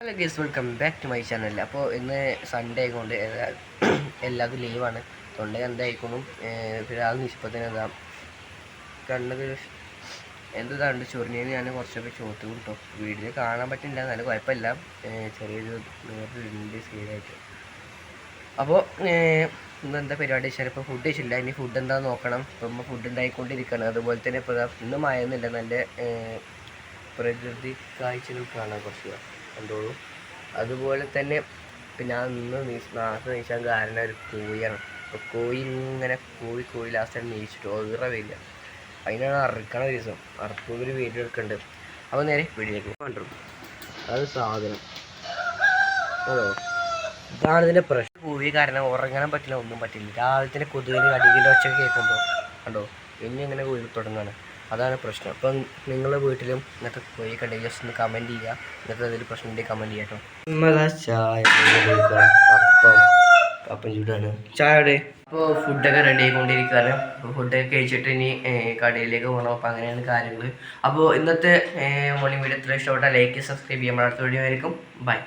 Hello guys welcome back to my channel അപ്പോൾ ഇന്ന് Sunday ആയിക്കൊണ്ട് എല്ലാ- എല്ലാവർക്കും ലീവാണ് തൊണ്ട എന്തായിക്കൊണ്ടും പിന്നെ ആ നിഷ്പത്തിന് എന്താ കണ്ണത് എന്താണ് ചൊറിഞ്ഞതിന് ഞാൻ കുറച്ചൊക്കെ ചോത്ത് കിട്ടും. വീട്ടിൽ കാണാൻ പറ്റില്ല നല്ല കുഴപ്പമില്ല. ചെറിയൊരു ഉണ്ട് സീനായിട്ട് അപ്പോൾ ഇന്ന് എന്താ പരിപാടി വെച്ചാൽ ഇപ്പോൾ ഫുഡ് കഴിച്ചില്ല ഇനി ഫുഡ് എന്താ നോക്കണം. ഇപ്പം ഫുഡ് ഉണ്ടായിക്കൊണ്ടിരിക്കുകയാണ്. അതുപോലെ തന്നെ ഇപ്പോൾ ഇന്നും മഴയൊന്നുമില്ല. നല്ല പ്രകൃതി കാഴ്ചകൾ കാണാൻ കുറച്ച് കണ്ടോളൂ. അതുപോലെ തന്നെ പിന്നെ അന്ന് നീ- നാളത്തെ നീച്ചാൻ കാരണം ഒരു കോഴിയാണ്. അപ്പോൾ കോഴി ഇങ്ങനെ കോഴി കോഴി ലാസ്റ്റ് നീച്ചിട്ട് ഒതിറ വരില്ല. അതിനാണ് അറുക്കണ ദിവസം. അറുക്കുമ്പോൾ ഒരു വീഡിയോ എടുക്കുന്നുണ്ട് അപ്പോൾ നേരെ വീഡിയോയിലേക്ക് കണ്ടു അത് സാധനം. അതോ ഇതാണ് ഇതിന്റെ പ്രശ്നം. കോഴി കാരണം ഉറങ്ങാൻ പറ്റില്ല ഒന്നും പറ്റില്ല. രാവിലെ തന്നെ കൊതുകിന് കടികിന്റെ ഒച്ച കേൾക്കുമ്പോൾ കണ്ടോ? ഇനി ഇങ്ങനെ കോഴി തുടങ്ങുകയാണ് അതാണ് പ്രശ്നം. അപ്പം നിങ്ങളുടെ വീട്ടിലും എന്നിട്ട് പോയി കണ്ടെങ്കിൽ ജസ്റ്റ് ഒന്ന് കമന്റ് ചെയ്യുക എന്നിട്ട് എന്തെങ്കിലും പ്രശ്നം ഉണ്ടെങ്കിൽ കമന്റ് ചെയ്യാം കേട്ടോ നമ്മളാ ചായ അപ്പം അപ്പം ചൂടാണ്. ചായയുടെ അപ്പോൾ ഫുഡൊക്കെ റെഡി ആയിക്കൊണ്ടിരിക്കുകയാണ്. അപ്പോൾ ഫുഡൊക്കെ കഴിച്ചിട്ട് ഇനി കടയിലേക്ക് പോകണം അപ്പോൾ അങ്ങനെയാണ് കാര്യങ്ങൾ അപ്പോൾ ഇന്നത്തെ മോർണിംഗ് വീഡിയോ ഇത്ര ഇഷ്ടപ്പെട്ടാൽ ലൈക്ക് സബ്സ്ക്രൈബ് ചെയ്യാൻ അടുത്ത വീഡിയോ ആയിരിക്കും. ബൈ